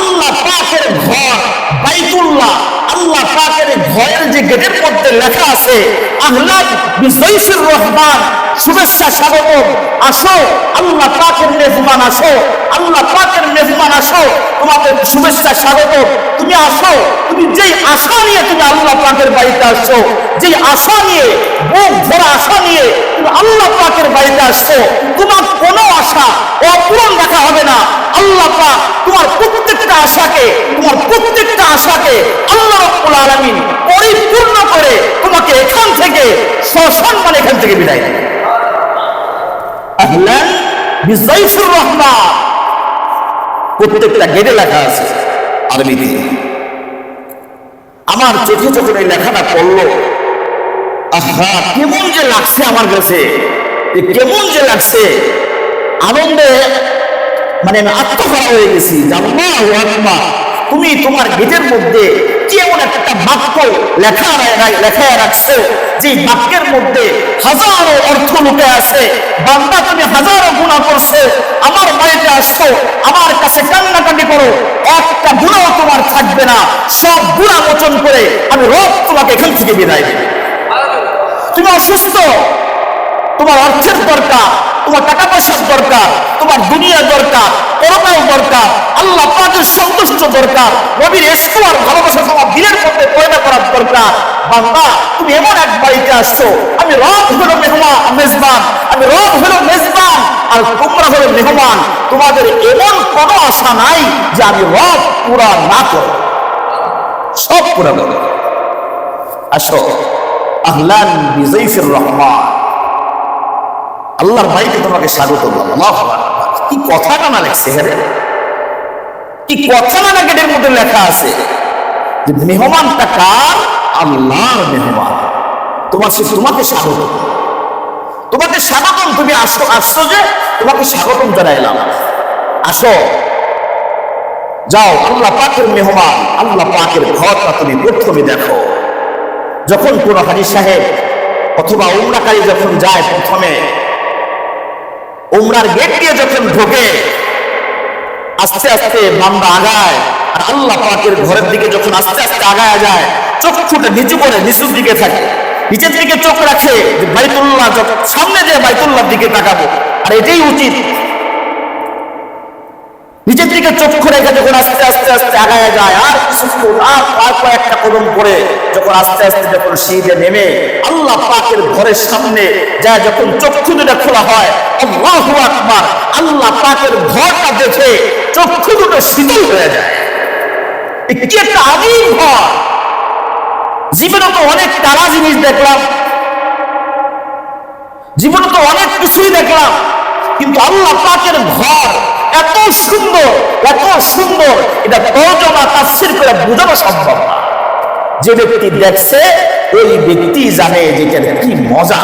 আল্লাহ পাকের ঘর বাইতুল্লাহ, আল্লাহ পাকের ঘরের যে গেটের মধ্যে লেখা আছে আহলাদ বিজয়সুর রহমান, শুভেচ্ছা স্বাগত আসো, আল্লাহ পাকের মেহমান আসো, আল্লাহ পাকের মেহমান আসো, তোমাদের শুভেচ্ছা স্বাগত তুমি আসো, তুমি যেই আশা নিয়ে তুমি আল্লাহ পাকের বাড়িতে আসছো, যেই আশা নিয়ে, বুক ভরা আশা নিয়ে তুমি আল্লাহ পাকের বাড়িতে আসছো, তোমার কোনো আশা অপূরণ রাখা হবে না। আল্লাহ তোমার প্রত্যেকটা আশাকে, তোমার প্রত্যেকটা আশাকে আল্লাহ রব্বুল আলামিন পরিপূর্ণ করে তোমাকে এখান থেকে সসম্মান এখান থেকে বিদায় আহলান বিজয়ফুর রহমান। প্রত্যেকটা গেটে লেখা আছে আরবিতে আমার চোখে এই লেখাটা পড়ল, আহা, কেমন যে লাগছে আমার কাছে কেমন যে লাগছে, আনন্দে মানে আমি আত্মহারা হয়ে গেছি। তুমি তোমার গেটের মধ্যে কি এমন একটা বাক্য লেখা লেখা রাখছো যে বাক্যের মধ্যে হাজারো অর্থ লুকে আছে বান্দা তুমি হাজারো গুণা করছ, আমার বাড়িতে আসছো, আমার কাছে কান্নাকাটি করো, একটা গুণাও তোমার থাকবে না। সব গুণা মোচন করে আমি রব তোমাকে এখান থেকে বিদায় তুমি অসুস্থ, তোমার অর্থের দরকার। তোমার টাকা পয়সার দরকার, তোমার দুনিয়া দরকার, করোনাও দরকার, আল্লাহ পাকের সন্তুষ্ট দরকার, নবীর এসকু আর ভালোবাসা তোমার দিনের মধ্যে পয়দা করার দরকার। বান্দা, তুমি এমন এক বাড়িতে আসছো, আমি রব হলো মেহমান, মেজবান, আমি রব হলো মেজবান, আর তোমরা হলো মেহমান। তোমাদের এমন কোনো আশা নাই যে আমি রব পুরা না করব। সব পুরা করব। আসো, আহলান বিজয়ফির রহমান। আল্লাহর ভাইকে তোমাকে স্বাগত কি কথাটা না লেখছে হ্যাঁ কি কথা না গেটের মধ্যে লেখা আছে যে মেহমানটা কার? আল্লাহর মেহমান। তোমার সে তোমাকে স্বাগত। তোমাকে স্বাগতম, তুমি আসো, আসছো যে তোমাকে স্বাগতম জানাইলাম। আসো। যাও, আল্লাহ পাকের মেহমান, আল্লাহ পাকের ঘরটা তুমি প্রথমে দেখো। যখন কোন হাজি সাহেব অথবা উমরাকারী যখন যায় প্রথমে উমরার গেট দিয়ে যখন ঢোকে, আস্তে আস্তে বান্দা আগায়, আর আল্লাহ পাকের ঘরের দিকে যখন আস্তে আস্তে আগায় যায়, চোখ ফুটে নিচু করে নিচুর দিকে থাকে। নিচের দিকে চোখ রাখে যে বাইতুল্লাহ যখন সামনে যে বাইতুল্লাহর দিকে তাকাবো। আর এটাই উচিত। নিচের দিকে চক্ষু রেখে যখন আস্তে আস্তে আস্তে আগায় যায় কিছুক্ষণ আর আর যখন আস্তে আস্তে যখন সিঁড়ে নেমে আল্লাহ ঘরের সামনে যায় যখন চক্ষু হয় দেখে কি একটা ঘর। জীবনে তো অনেক তারা জিনিস দেখলাম। জীবনে তো অনেক কিছুই দেখলাম। কিন্তু আল্লাহ পাকের ঘর সুন্দর, এত সুন্দর। এটা তর্জমা তাফসির করে বোঝানো সম্ভব না। যে ব্যক্তি দেখছে, ওই ব্যক্তি জানে যে কি মজা।